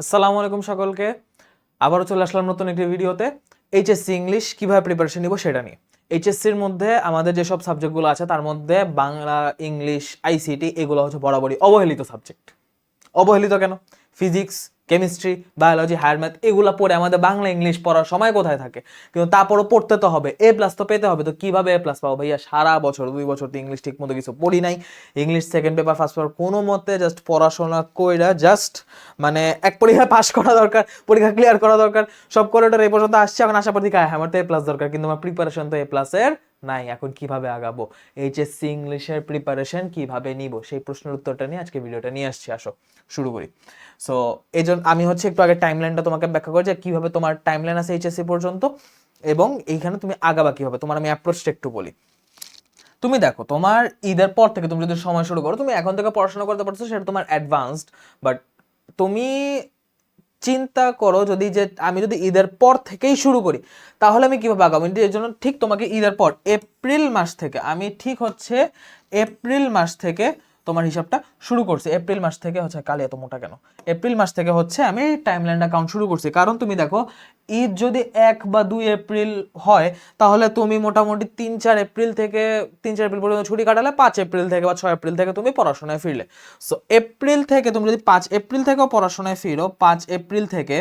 আসসালামু আলাইকুম সকলকে। আবারও চলে আসলাম নতুন একটি ভিডিওতে। এইচএসসি ইংলিশ কীভাবে প্রিপারেশন নিব সেটা নিয়ে। এইচএসসির মধ্যে আমাদের যেসব সাবজেক্টগুলো আছে, তার মধ্যে বাংলা, ইংলিশ আইসিটি এগুলো হচ্ছে বরাবরই অবহেলিত সাবজেক্ট অবহেলিত কেন? Physics chemistry, biology, higher math, এগুলো পড়ে আমাদের বাংলা, ইংলিশ পড়ার সময় কোথায় থাকে? কিন্তু তারপরও পড়তে তো হবে। এ প্লাস তো পেতে হবে। তো কীভাবে এ প্লাস পাবো? ভাইয়া, সারা বছর, দুই বছর তো ইংলিশ ঠিক মতো কিছু পড়ি নাই। English second paper first paper কোনো মতে জাস্ট পড়াশোনা কইরা জাস্ট মানে এক পরীক্ষায় পাশ করা দরকার, পরীক্ষা ক্লিয়ার করা দরকার। সব করে ওটার এই পর্যন্ত আসছে। এখন আশা পর হ্যাঁ আমার তো এ প্লাস দরকার, কিন্তু আমার প্রিপারেশন তো এ প্লাসের নাই, এখন কীভাবে আগাবো? এইচএসসি ইংলিশের প্রিপারেশন কীভাবে নিব? সেই প্রশ্নের উত্তরটা নিয়ে আজকে ভিডিওটা নিয়ে আসছি, আসো, শুরু করি। সো এই আমি হচ্ছে একটু আগে টাইমলাইনটা তোমাকে ব্যাখ্যা করি যে কীভাবে তোমার টাইমলাইন আছে এইচএসসি পর্যন্ত এবং এইখানে তুমি আগাবা কীভাবে? তোমার আমি অ্যাপ্রোচটা একটু বলি। তুমি দেখো, তোমার ঈদের পর থেকে তুমি যদি সময় শুরু করো, তুমি এখন থেকে পড়াশোনা করতে পারছ, সেটা তোমার অ্যাডভান্সড বাট তুমি চিন্তা করো যদি যে আমি যদি ঈদের পর থেকেই শুরু করি, তাহলে আমি কীভাবে আগাবো? কিন্তু এর জন্য ঠিক তোমাকে ঈদের পর, এপ্রিল মাস থেকে, আমি ঠিক হচ্ছে এপ্রিল মাস থেকে তোমার হিসাবটা শুরু করছি। এপ্রিল মাস থেকে হচ্ছে কালি এত মোটা কেন? এপ্রিল মাস থেকে হচ্ছে আমি টাইমলাইনটা অ্যাকাউন্ট শুরু করছি। কারণ তুমি দেখো, ঈদ যদি এক বা দুই এপ্রিল হয়, তাহলে তুমি মোটামুটি তিন, চার এপ্রিল থেকে, তিন, চার এপ্রিল পর্যন্ত ছুটি কাটালে পাঁচ এপ্রিল থেকে বা ছয় এপ্রিল থেকে তুমি পড়াশোনায় ফিরলে। সো এপ্রিল থেকে তুমি যদি পাঁচ এপ্রিল থেকেও পড়াশোনায় ফিরো, পাঁচ এপ্রিল থেকে,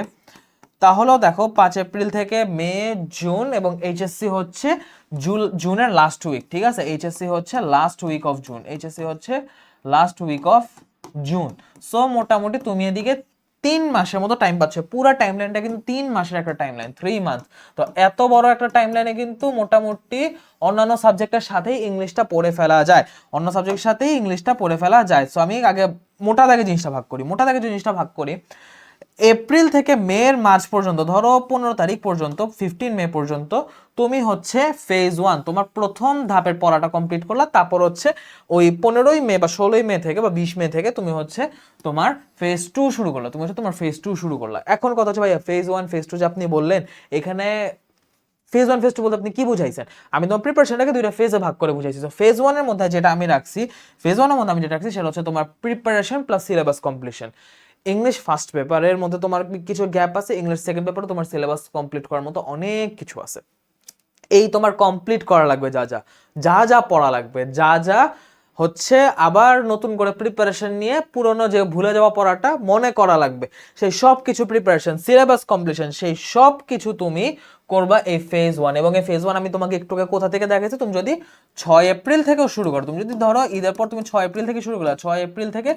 তাহলেও দেখো পাঁচ এপ্রিল থেকে মে, জুন এবং এইচএসসি হচ্ছে জুনের লাস্ট উইক ঠিক আছে? এইচএসসি হচ্ছে last week of June HSC হচ্ছে last week of June so মোটামুটি তুমি এদিকে তিন মাসের মতো টাইম পাচ্ছ। পুরো টাইম লাইনটা কিন্তু তিন মাসের একটা টাইম লাইন থ্রি মান্থ তো এত বড় একটা টাইম লাইনে কিন্তু মোটামুটি অন্যান্য সাবজেক্টের সাথেই ইংলিশটা পড়ে ফেলা যায়। অন্য সাবজেক্টের সাথেই ইংলিশটা পড়ে ফেলা যায়। সো আমি আগে মোটা দাগে জিনিসটা ভাগ করি। মোটা দাগে জিনিসটা ভাগ করি এপ্রিল থেকে মের মার্চ পর্যন্ত, ধরো পনেরো তারিখ পর্যন্ত ফিফটিন মে পর্যন্ত, তুমি হচ্ছে ফেজ ওয়ান তোমার প্রথম ধাপের পড়াটা কমপ্লিট করলা, তারপর হচ্ছে ওই পনেরোই মে বা ষোলোই মে থেকে বা বিশ মে থেকে তুমি হচ্ছে তোমার ফেজ টু শুরু করলা, তুমি হচ্ছে তোমার ফেজ টু শুরু করলা। এখন কথা হচ্ছে ভাইয়া ফেজ ওয়ান ফেজ টু যে আপনি বললেন, এখানে ফেজ ওয়ান ফেজ টু বলতে আপনি কি বুঝাইছেন? আমি তোমার প্রিপারেশনটাকে দুইটা ফেজে ভাগ করে বুঝাইছি। তো ফেজ ওয়ানের মধ্যে যেটা আমি রাখছি ফেজ ওয়ানের মধ্যে আমি যেটা রাখছি, সেটা হচ্ছে তোমার preparation plus syllabus completion English first পেপারের মধ্যে তোমার কিছু গ্যাপ আছে ইংলিশ সেকেন্ড পেপারে তোমার সিলেবাস কমপ্লিট করার মতো অনেক কিছু আছে। এই তোমার কমপ্লিট করা লাগবে যা যা যা যা পড়া লাগবে, যা যা হচ্ছে আবার নতুন করে প্রিপারেশন নিয়ে পুরনো যে ভুলে যাওয়া পড়াটা মনে করা লাগবে। সেই সব কিছু প্রিপারেশন সিলেবাস কমপ্লিশন সেই সব কিছু তুমি করবা এই ফেজ ওয়ান এবং এই ফেজ ওয়ান আমি তোমাকে একটু কোথা থেকে দেখাচ্ছি? তুমি যদি ছয় এপ্রিল থেকেও শুরু করো, তুমি যদি ধরো ঈদের পর তুমি ছয় এপ্রিল থেকে শুরু করলে, ছয় এপ্রিল থেকে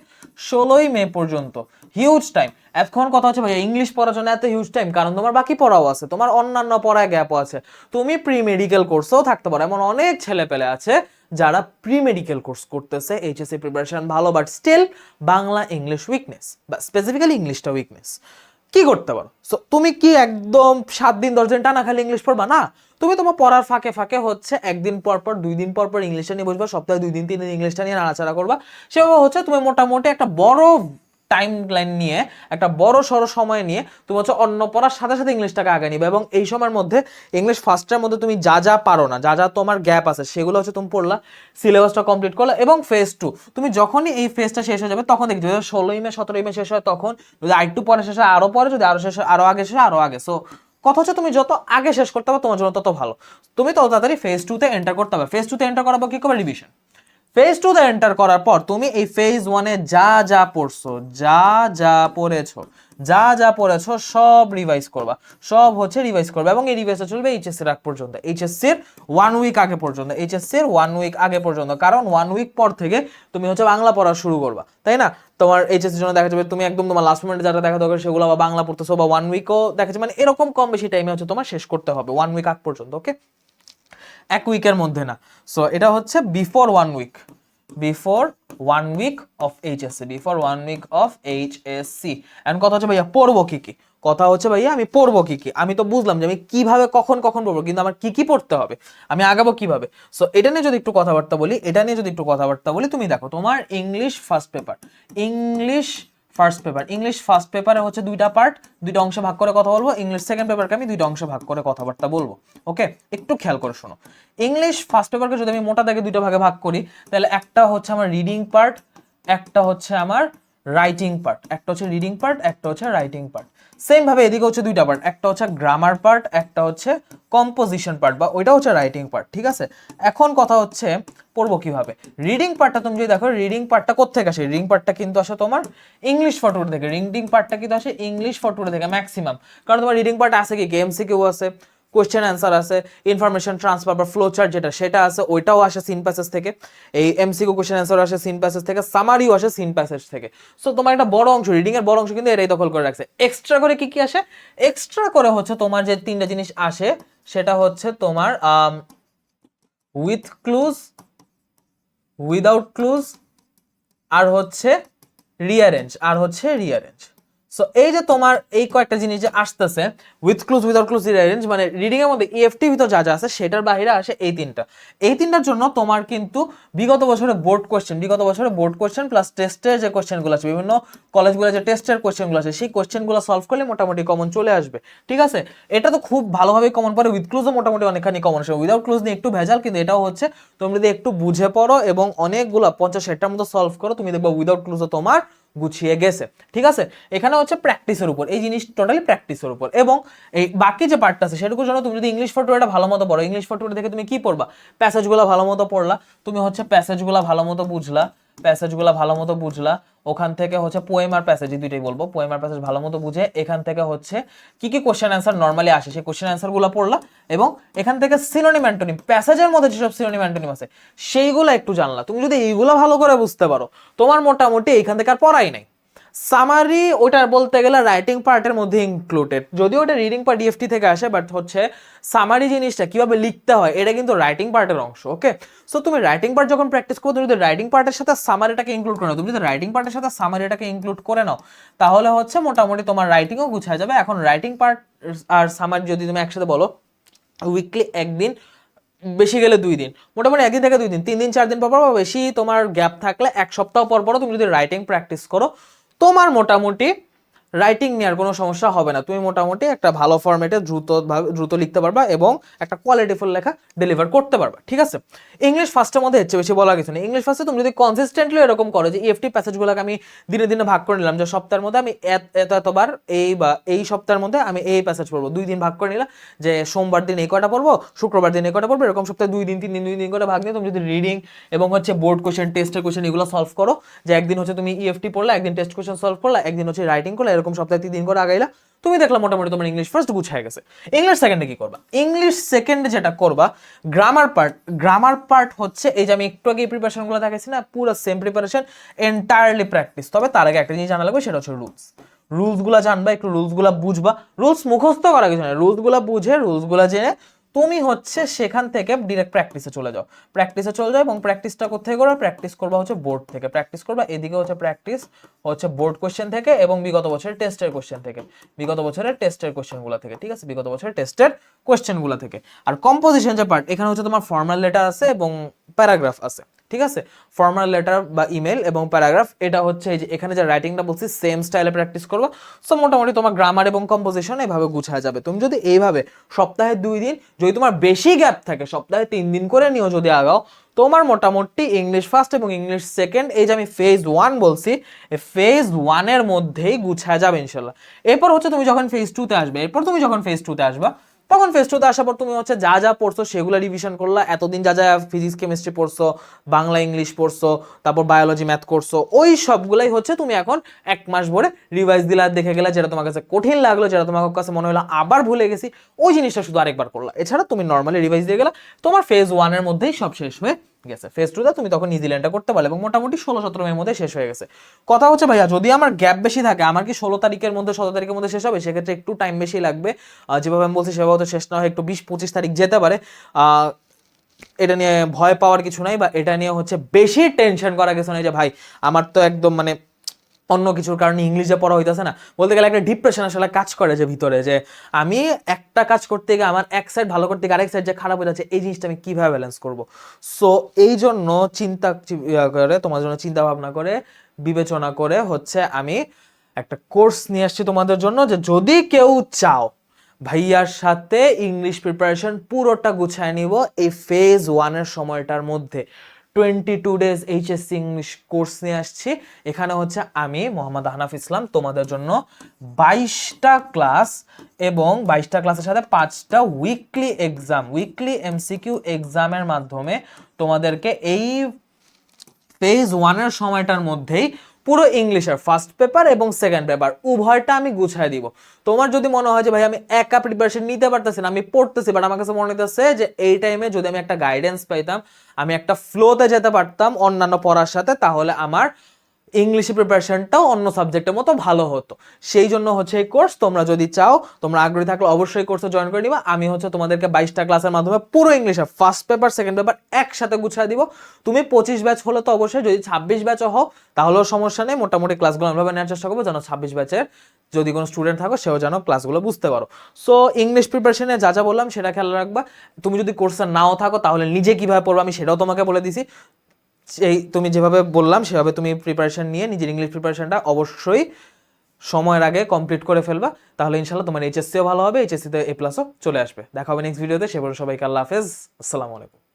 ষোলোই মে পর্যন্ত হিউজ টাইম এখন কথা হচ্ছে ভাই ইংলিশ পড়ার জন্য এত হিউজ টাইম কারণ তোমার বাকি পড়াও আছে, তোমার অন্যান্য পড়ায় গ্যাপও আছে। তুমি প্রি মেডিকেল কোর্সেও থাকতে পারো, এমন অনেক ছেলে পেলে আছে যারা প্রি মেডিকেল কোর্স করতেছে এইচএসসি প্রিপারেশন ভালো but still Bangla English weakness বা স্পেসিফিক্যালি ইংলিশটা উইকনেস কি করতে পারো? সো তুমি কি একদম সাত দিন, দশ দিন টানা খালি ইংলিশ পড়বা? না। তুমি তোমার পড়ার ফাঁকে ফাঁকে হচ্ছে একদিন পর পর, দুই দিন পর পর ইংলিশটা নিয়ে বসবা, সপ্তাহে দুই দিন, তিন দিন ইংলিশটা নিয়ে নাড়াচাড়া করবা। সেভাবে হচ্ছে তুমি মোটামুটি একটা বড় টাইম লাইন নিয়ে, একটা বড় সড়ো সময় নিয়ে তুমি হচ্ছে অন্য পড়ার সাথে সাথে ইংলিশটাকে আগে নিবে এবং এই সময়ের মধ্যে ইংলিশ ফার্স্টের মধ্যে তুমি যা যা পারো না, যা যা তোমার গ্যাপ আছে, সেগুলো হচ্ছে তুমি পড়লা সিলেবাসটা কমপ্লিট করলা এবং ফেজ টু তুমি যখনই এই ফেজটা শেষ হয়ে যাবে তখন দেখি যদি ষোলোই মে, সতেরোই মে শেষ হয় তখন যদি আরেকটু পরে শেষ হয় আরও পরে, যদি আরও শেষ হয়, আরও আগে শেষ হয়, আরও আগে। সো কথা হচ্ছে তুমি যত আগে শেষ করতে পারো তোমার জন্য তত ভালো। তুমি তত তাড়াতাড়ি ফেজ টুতে এন্টার করতে হবে। ফেজ টুতে এন্টার করাবো কী করবে? রিভিশন ফেজ টু তে এন্টার করার পর তুমি এই ফেজ ওয়ানে যা যা পড়ছো, যা যা পড়েছো, যা যা পড়েছো সব রিভাইজ করবা। সব হচ্ছে রিভাইজ করবা এবং এই রিভাইজটা চলবে এইচএসসি আগ পর্যন্ত। এইচএসসি এর ওয়ান উইক আগে পর্যন্ত। এইচএসসি এর ওয়ান উইক আগে পর্যন্ত। কারণ ওয়ান উইক পর থেকে তুমি হচ্ছে বাংলা পড়া শুরু করবা, তাই না? তোমার এইচএসসির জন্য দেখা যাবে তুমি একদম তোমার লাস্ট মিনিটে যারা দেখা দরকার সেগুলো আবার বাংলা পড়তেছো বা ওয়ান উইকও দেখা যাবে মানে এরকম কম বেশি টাইমে হচ্ছে তোমার শেষ করতে হবে ওয়ান উইক আগ পর্যন্ত ওকে এক উইকের মধ্যে না। সো এটা হচ্ছে before one week before one week of H S HSC before one week of HSC and কথা হচ্ছে ভাইয়া, পড়ব কি কি? কথা হচ্ছে ভাইয়া, আমি পড়ব কি কি? আমি তো বুঝলাম যে আমি কীভাবে, কখন কখন পড়ব, কিন্তু আমার কি কি পড়তে হবে? আমি আগাবো কীভাবে? সো এটা নিয়ে যদি একটু কথাবার্তা বলি, এটা নিয়ে যদি একটু কথাবার্তা বলি, তুমি দেখো, তোমার English first paper English first paper English first পেপারে হচ্ছে দুইটা পার্ট দুইটা অংশে ভাগ করে কথা বলব। ইংলিশ সেকেন্ড পেপারকে আমি দুইটা অংশে ভাগ করে কথাবার্তা বলব। ওকে একটু খেয়াল করে শোনো। ইংলিশ ফার্স্ট পেপারকে যদি আমি মোটা দাগে দুইটা ভাগে ভাগ করি, তাহলে একটা হচ্ছে আমার রিডিং পার্ট একটা হচ্ছে আমার রাইটিং পার্ট একটা হচ্ছে রিডিং পার্ট একটা হচ্ছে রাইটিং পার্ট সেম ভাবে এদিকে হচ্ছে দুইটা পার্ট একটা হচ্ছে গ্রামার পার্ট একটা হচ্ছে কম্পোজিশন পার্ট বা ওইটা হচ্ছে রাইটিং পার্ট ঠিক আছে? এখন কথা হচ্ছে, পড়ব কীভাবে? রিডিং পার্টটা তুমি যদি দেখো রিডিং পার্টটা কোথেকে আসে? রিডিং পার্টটা কিন্তু আসে তোমার ইংলিশ ফটোর থেকে রিডিং পার্টটা কিন্তু আসে ইংলিশ ফটোর থেকে ম্যাক্সিমাম কারণ তোমার রিডিং পার্ট আছে কি? গেমসি কেউ আছে। কোয়েশ্চেন অ্যান্সার আছে ইনফরমেশন ট্রান্সফার বা ফ্লো চার্ট যেটা, সেটা আছে, ওইটাও আসে সিন প্যাসেজ থেকে। এই এমসিকিউ কোয়েশ্চেন অ্যান্সার আসে সিন প্যাসেজ থেকে সামারিও আসে সিন প্যাসেজ থেকে। সো তোমার একটা বড় অংশ রিডিং এর বড় অংশ কিন্তু এরাই দখল করে রাখছে। এক্সট্রা করে কি কি আসে? এক্সট্রা করে হচ্ছে তোমার যে তিনটা জিনিস আসে, সেটা হচ্ছে তোমার উইথ ক্লুজ উইদাউট ক্লুজ আর হচ্ছে রিয়ারেঞ্জ আর হচ্ছে রিয়ারেঞ্জ সো এই যে তোমার এই কয়েকটা জিনিস যে আসতেছে with clues without clues rearrange মানে রিডিং এর মধ্যে E ইএফটি ভিতর যা যা আছে, সেটার বাইরে আসে এই তিনটা। এই তিনটার জন্য তোমার কিন্তু বিগত বছরে বোর্ড কোশ্চেন বিগত বছরে বোর্ড কোশ্চেন প্লাস টেস্টের যে কোশ্চেনগুলো আছে, বিভিন্ন কলেজগুলো যে টেস্টের কোশ্চেনগুলো আছে, সেই কোশ্চেনগুলো সলভ করলে মোটামুটি কমন চলে আসবে। ঠিক আছে? এটা তো খুব ভালোভাবে কমন পড়ে উইথ ক্লুজও মোটামুটি অনেকখানি কমন আসবে উইদাউট ক্লুজ নিয়ে একটু ভেজাল, কিন্তু এটাও হচ্ছে তুমি যদি একটু বুঝে পড়ো এবং অনেকগুলো পঞ্চাশ ষাটটার মতো সলভ করো, তুমি দেখবে উইদাউট ক্লুজও তোমার গুছিয়ে গেছে। ঠিক আছে? এখানে হচ্ছে প্র্যাকটিসের উপর। এই জিনিস টোটালি প্র্যাকটিসের উপর। এবং এই বাকি যে পার্টটা আছে সেটুকুর জন্য তুমি যদি ইংলিশ ফটোটা ভালো মতো পড়ো ইংলিশ ফটোটা দেখে তুমি কি পড়বা? প্যাসেজগুলো ভালো মতো পড়লা, তুমি হচ্ছে প্যাসেজগুলো ভালো মতো বুঝলা। প্যাসেজগুলো ভালো মতো বুঝলা। ওখান থেকে হচ্ছে পোয়েমার প্যাসেজ দুইটাই বলব। পোয়েমার প্যাসেজ ভালো মতো বুঝে এখান থেকে হচ্ছে কি কি কোশ্চেন অ্যান্সার নর্মালি আসে, সেই কোশ্চেন অ্যান্সারগুলো পড়লা এবং এখান থেকে সিনোনিম অ্যান্টোনিম প্যাসেজের মধ্যে যেসব সিনোনিম অ্যান্টোনিম আছে, সেইগুলো একটু জানলা। তুমি যদি এইগুলো ভালো করে বুঝতে পারো, তোমার মোটামুটি এখান থেকে আর পড়াই নাই। সামারি ওটা বলতে গেলে রাইটিং পার্টের মধ্যে ইনক্লুডেড যদিও ওটা রিডিং পার্ট ইএফটি থেকে আসে বাট হচ্ছে সামারি জিনিসটা কীভাবে লিখতে হয়, এটা কিন্তু রাইটিং পার্টের অংশ ওকে সো তুমি রাইটিং পার্ট যখন প্র্যাকটিস করো তুমি যদি রাইটিং পার্টের সাথে সামারিটাকে ইনক্লুড করে নাও, তুমি যদি রাইটিং পার্টের সাথে সামারিটাকে ইনক্লুড করে নাও, তাহলে হচ্ছে মোটামুটি তোমার রাইটিংও গুছায় যাবে। এখন রাইটিং পার্ট আর সামারি যদি তুমি একসাথে বলো উইকলি একদিন, বেশি গেলে দুই দিন, মোটামুটি একদিন থেকে দুই দিন, তিন দিন, চার দিন পর পর বেশি তোমার গ্যাপ থাকলে এক সপ্তাহ পর পরও তুমি যদি রাইটিং প্র্যাকটিস করো তোমার মোটামুটি রাইটিং নেওয়ার কোনো সমস্যা হবে না। তুমি মোটামুটি একটা ভালো ফর্মেটে দ্রুত দ্রুত লিখতে পারবা এবং একটা কোয়ালিটিফুল লেখা ডেলিভার করতে পারবা, ঠিক আছে? ইংলিশ ফার্স্টের মধ্যে হচ্ছে বেশি বলা কিছু নেই। ইংলিশ ফার্স্টে তুমি যদি কনসিস্টেন্টলি এরকম করো যে ইএফটি প্যাসেজগুলোকে আমি দিনে দিনে ভাগ করে নিলাম, যে সপ্তাহের মধ্যে আমি এত- এত, এতবার এই বা এই সপ্তাহের মধ্যে আমি এই প্যাসেজ পড়ব, দুই দিন ভাগ করে নিলাম যে সোমবার দিন এই কটা পড়ব, শুক্রবার দিন এই কটা পড়ব, এরকম সপ্তাহে দুই দিন, তিন দিন, দুই দিন করে ভাগ নিয়ে তুমি যদি রিডিং এবং হচ্ছে বোর্ড কোশ্চেন টেস্টের কোশ্চেন এগুলো সলভ করো, যে একদিন হচ্ছে তুমি ইএফটি পড়লা, একদিন টেস্ট কোশ্চেন সলভ করলা, একদিন হচ্ছে রাইটিং করলা এরকম সপ্তাহে তিন দিন করে আগাইলা, তুমি দেখলা মোটামুটি তোমার ইংলিশ ফার্স্ট গুছায় গেছে। ইংলিশ সেকেন্ডে কি করবা? ইংলিশ সেকেন্ডে যেটা করবা গ্রামার পার্ট গ্রামার পার্ট হচ্ছে এই যে আমি একটু আগে প্রিপারেশনগুলো দেখাইছি না, পুরো সেম প্রিপারেশন এন্টায়ারলি প্র্যাকটিস তবে তার আগে একটা জিনিস জানা লাগবে, সেটা হচ্ছে রুলস রুলসগুলো জানবা, একটু রুলসগুলো বুঝবা। রুলস মুখস্থ করা কিছু না রুলসগুলো বুঝে রুলসগুলো জেনে তুমি হচ্ছে সেখান থেকে ডিরেক্ট প্র্যাকটিসে চলে যাও। প্র্যাকটিসে চলে যাও এবং প্র্যাকটিসটা কোথায় করো প্র্যাকটিস করবা হচ্ছে বোর্ড থেকে। প্র্যাকটিস করবা এদিকে হচ্ছে প্র্যাকটিস হচ্ছে বোর্ড কোশ্চেন থেকে এবং বিগত বছরের টেস্টের কোশ্চেন থেকে। বিগত বছরের টেস্টের কোশ্চেনগুলো থেকে, ঠিক আছে? বিগত বছরের টেস্টের কোয়েশ্চেনগুলো থেকে। আর কম্পোজিশন যে পার্ট এখানে হচ্ছে তোমার ফর্মাল লেটার আছে এবং প্যারাগ্রাফ আছে। ঠিক আছে? ফর্মাল লেটার বা ইমেল এবং প্যারাগ্রাফ এটা হচ্ছে এই যে এখানে যে রাইটিংটা বলছি সেম স্টাইলে প্র্যাকটিস করবা। সো মোটামুটি তোমার গ্রামার এবং কম্পোজিশন এভাবে গুছায় যাবে। তুমি যদি এইভাবে সপ্তাহে দুই দিন, যদি তোমার বেশি গ্যাপ থাকে, সপ্তাহে তিন দিন করে নিও যদি আগাও, তোমার মোটামুটি ইংলিশ ফার্স্ট এবং ইংলিশ সেকেন্ড এই যে আমি ফেজ ওয়ান বলছি ফেজ ওয়ানের মধ্যেই গুছায় যাবে ইনশাল্লাহ। এরপর হচ্ছে তুমি যখন ফেজ টুতে আসবে, এরপর তুমি যখন ফেজ টুতে আসবা তখন ফেস টুতে আসার পর তুমি হচ্ছে যা যা পড়ছো সেগুলো রিভিশন করলা, এতদিন যা যা ফিজিক্স কেমিস্ট্রি পড়ছো, বাংলা ইংলিশ পড়ছো, তারপর বায়োলজি ম্যাথ করছ, ওই সবগুলাই হচ্ছে তুমি এখন এক মাস ভরে রিভাইজ দিলা, দেখে গেলা যেটা তোমার কাছে কঠিন লাগল, যেটা তোমার কাছে মনে হলো আবার ভুলে গেছি, ওই জিনিসটা শুধু আরেকবার করলা। এছাড়া তুমি নর্মালি রিভাইজ দিয়ে গেলা, তোমার ফেজ ওয়ানের মধ্যেই সব শেষ হয়ে গেছে ফেজ টুতে তুমি তখন নিউজিল্যান্ডটা করতে পারলে এবং মোটামুটি ষোলো সতেরো মের মধ্যে শেষ হয়ে গেছে। কথা হচ্ছে, ভাইয়া, যদি আমার গ্যাপ বেশি থাকে, আমার কি ষোলো তারিখের মধ্যে, সতেরো তারিখের মধ্যে শেষ হবে? সেক্ষেত্রে একটু টাইম বেশি লাগবে। যেভাবে আমি বলছি, সেভাবে তো শেষ না হয়, একটু বিশ পঁচিশ তারিখ যেতে পারে। এটা নিয়ে ভয় পাওয়ার কিছু নাই, বা এটা নিয়ে হচ্ছে বেশি টেনশন করা কিছু নাই যে, ভাই, আমার তো একদম মানে অন্য কিছুর কারণে ইংলিশে পড়া হইতেছে না। বলতে গেলে একটা ডিপ্রেশন আসলে কাজ করে যে ভিতরে, যে আমি একটা কাজ করতে গিয়ে আমার এক সাইড ভালো করতে গিয়ে আরেক সাইড যে খারাপ হয়ে যাচ্ছে, এই জিনিসটা আমি কীভাবে ব্যালেন্স করব? সো এই জন্য চিন্তা করে, তোমার জন্য চিন্তা ভাবনা করে, বিবেচনা করে হচ্ছে আমি একটা কোর্স নিয়ে আসছি তোমাদের জন্য যে যদি কেউ চাও, ভাইয়ার সাথে ইংলিশ প্রিপারেশন পুরোটা গুছায় নিব এই ফেজ ওয়ানের সময়টার মধ্যে। Twenty two days HSC English course নিয়ে আসছি। এখানে হচ্ছে আমি, মোহাম্মদ আহনাফ ইসলাম, তোমাদের জন্য বাইশটা ক্লাস এবং বাইশটা ক্লাসের সাথে পাঁচটা উইকলি এক্সাম উইকলি এমসিকিউ এক্সামের মাধ্যমে তোমাদেরকে এই ফেজ ওয়ানের সময়টার মধ্যেই পুরো ইংলিশের ফার্স্ট পেপার এবং সেকেন্ড পেপার উভয়টা আমি গুছাই দিব। তোমার যদি মনে হয় যে, ভাই, আমি একা প্রিপারেশন নিতে পারতেছি না, আমি পড়তেছি বাট আমার কাছে মনে হইতেছে যে, এই টাইমে যদি আমি একটা গাইডেন্স পাইতাম, আমি একটা ফ্লোতে যেতে পারতাম অন্যান্য পড়ার সাথে, তাহলে আমার ইংলিশে প্রিপারেশনটাও অন্য সাবজেক্টের মতো ভালো হতো। সেই জন্য হচ্ছে এই কোর্স তোমরা যদি চাও, তোমরা আগ্রহী থাকলে অবশ্যই কোর্সে জয়েন করে নিবা। আমি হচ্ছে তোমাদেরকে বাইশটা ক্লাসের মাধ্যমে পুরো ইংলিশে ফার্স্ট পেপার সেকেন্ড পেপার একসাথে গুছিয়ে দিব। তুমি পঁচিশ ব্যাচ হলে তো অবশ্যই যদি ছাব্বিশ ব্যাচও হও, তাহলেও সমস্যা নেই। মোটামুটি ক্লাসগুলো আমভাবে নেওয়ার চেষ্টা করব, যেন ছাব্বিশ ব্যাচের যদি কোনো স্টুডেন্ট থাকো, সেও যেন ক্লাসগুলো বুঝতে পারো। সো ইংলিশ প্রিপারেশনে যা যা বললাম, সেটা খেয়াল রাখবা। তুমি যদি কোর্সে নাও থাকো, তাহলে নিজে কীভাবে পড়ব আমি সেটাও তোমাকে বলে দিছি। এই তুমি যেভাবে বললাম, সেভাবে তুমি প্রিপারেশান নিয়ে নিজের ইংলিশ প্রিপারেশানটা অবশ্যই সময়ের আগে কমপ্লিট করে ফেলবা। তাহলে ইনশাল্লাহ তোমার এইচএসসিও ভালো হবে এইচএসসিতে এ প্লাসও চলে আসবে। দেখা হবে নেক্সট ভিডিওতে সে সবাইকে আল্লাহ হাফেজ। আসসালামু আলাইকুম।